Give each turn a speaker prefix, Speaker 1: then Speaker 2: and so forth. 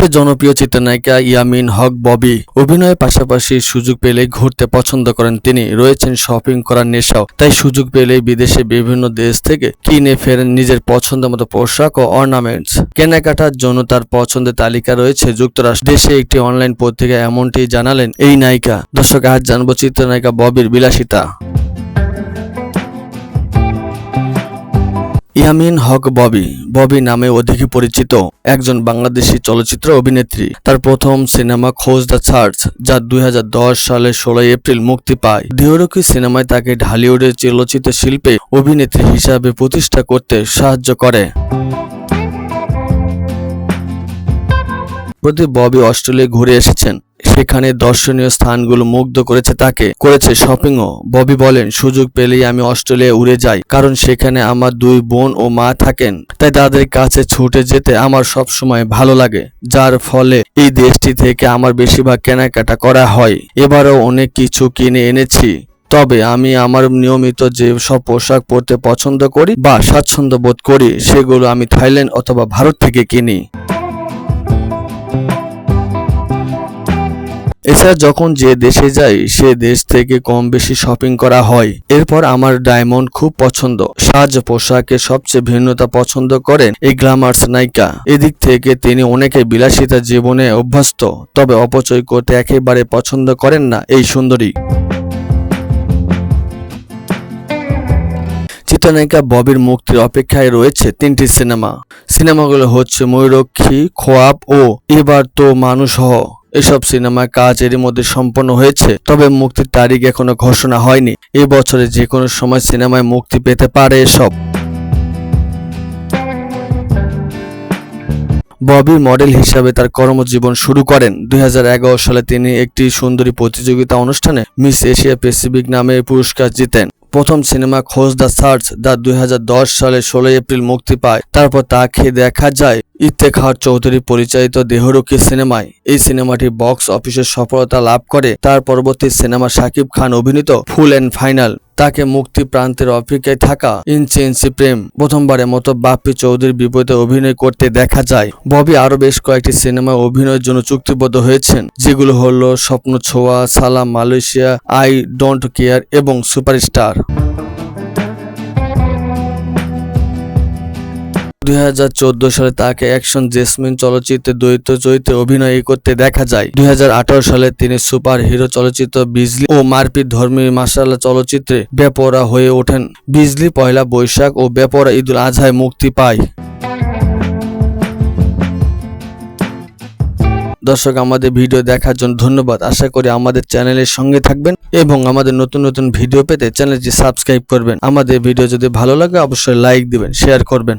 Speaker 1: দেশের জনপ্রিয় চিত্রনায়িকা ইয়ামিন হক, ববি। অভিনয়ের পাশাপাশি সুযোগ পেলে ঘুরতে পছন্দ করেন তিনি। রয়েছেন শপিং করার নেশাও। তাই সুযোগ পেলে বিদেশে বিভিন্ন দেশ থেকে কিনে ফেরেন নিজের পছন্দ মতো পোশাক ও অর্নামেন্টস। কেনাকাটার জন্য তার পছন্দের তালিকা রয়েছে যুক্তরাষ্ট্র। দেশে একটি অনলাইন পত্রিকা এমনটি জানালেন এই নায়িকা। দর্শক, আজ জানব চিত্রনায়িকা ববির বিলাসিতা। ইয়ামিন হক ববি। ববি নামে অধিক পরিচিত একজন বাংলাদেশি চলচ্চিত্র অভিনেত্রী। তার প্রথম সিনেমা খোঁজ দ্য চার্চ যা দুই সালের ষোলোই এপ্রিল মুক্তি পায়। দেহরক্ষী সিনেমায় তাকে ঢালিউডের চলচ্চিত্র শিল্পে অভিনেত্রী হিসাবে প্রতিষ্ঠা করতে সাহায্য করে। প্রতি ববি অস্ট্রেলিয়া ঘুরে এসেছেন। সেখানে দর্শনীয় স্থানগুলো মুগ্ধ করেছে তাকে। করেছে শপিংও। ববি বলেন, সুযোগ পেলেই আমি অস্ট্রেলিয়া উড়ে যাই, কারণ সেখানে আমার দুই বোন ও মা থাকেন। তাই তাদের কাছে ছুটে যেতে আমার সব সময় ভালো লাগে, যার ফলে এই দেশটি থেকে আমার বেশিরভাগ কেনাকাটা করা হয়। এবারও অনেক কিছু কিনে এনেছি। তবে আমি আমার নিয়মিত যে সব পোশাক পরতে পছন্দ করি বা স্বাচ্ছন্দ্য বোধ করি, সেগুলো আমি থাইল্যান্ড অথবা ভারত থেকে কিনি। এছাড়া যখন যে দেশে যাই, সে দেশ থেকে কম বেশি শপিং করা হয়। এরপর আমার ডায়মন্ড খুব পছন্দ। সাজ পোশাকে সবচেয়ে ভিন্নতা পছন্দ করেন এই গ্ল্যামার্স নায়িকা। এদিক থেকে তিনি অনেকে বিলাসিতা জীবনে অভ্যস্ত, তবে অপচয় করতে একেবারে পছন্দ করেন না এই সুন্দরী। চিত্রনায়িকা ববির মুক্তির অপেক্ষায় রয়েছে তিনটি সিনেমা। সিনেমাগুলো হচ্ছে ময়ূরক্ষী, খোয়াব ও এবার তো মানুষ হ এসব সিনেমার কাজ এরই মধ্যে সম্পন্ন হয়েছে, তবে মুক্তির তারিখ এখনও ঘোষণা হয়নি। এই বছরে যে কোনো সময় সিনেমায় মুক্তি পেতে পারে এসব। ববি মডেল হিসাবে তার কর্মজীবন শুরু করেন। দুই হাজার এগারো সালে তিনি একটি সুন্দরী প্রতিযোগিতা অনুষ্ঠানে মিস এশিয়া প্যাসিফিক নামে পুরস্কার জিতেন। প্রথম সিনেমা খোঁজ দ্য সার্চ দা দুই হাজার দশ সালে ষোলোই এপ্রিল মুক্তি পায়। তারপর তাকে দেখা যায় ইত্তেখার চৌধুরী পরিচালিত দেহরক্ষী সিনেমায়। এই সিনেমাটি বক্স অফিসের সফলতা লাভ করে। তার পরবর্তী সিনেমা শাকিব খান অভিনীত ফুল অ্যান্ড ফাইনাল। তাকে মুক্তি প্রান্তের অপেক্ষায় থাকা ইঞ্চি ইঞ্চি প্রেম। প্রথমবারের মতো বাপ্পি চৌধুরীর বিপরীতে অভিনয় করতে দেখা যায়। ববি আরও বেশ কয়েকটি সিনেমায় অভিনয়ের জন্য চুক্তিবদ্ধ হয়েছেন, যেগুলো হলো স্বপ্ন ছোঁয়া, Salaam Malaysia, I don't care এবং সুপারস্টার। দুই হাজার চৌদ্দ সালে তাকে অ্যাকশন জেসমিন চলচ্চিত্রে দ্বৈত চরিত্রে অভিনয় করতে দেখা যায়। দুই হাজার আঠারো সালে তিনি সুপার হিরো চলচ্চিত্র বিজলি ও মারপিট ধর্মী মাসাল্লাহ চলচ্চিত্রে বেপরা হয়ে ওঠেন। বিজলি পয়লা বৈশাখ ও বেপরা ঈদুল আজহায় মুক্তি পায়। দর্শক, আমাদের ভিডিও দেখার জন্য ধন্যবাদ। আশা করি আমাদের চ্যানেলের সঙ্গে থাকবেন এবং আমাদের নতুন নতুন ভিডিও পেতে চ্যানেলটি সাবস্ক্রাইব করবেন। আমাদের ভিডিও যদি ভালো লাগে, অবশ্যই লাইক দিবেন, শেয়ার করবেন।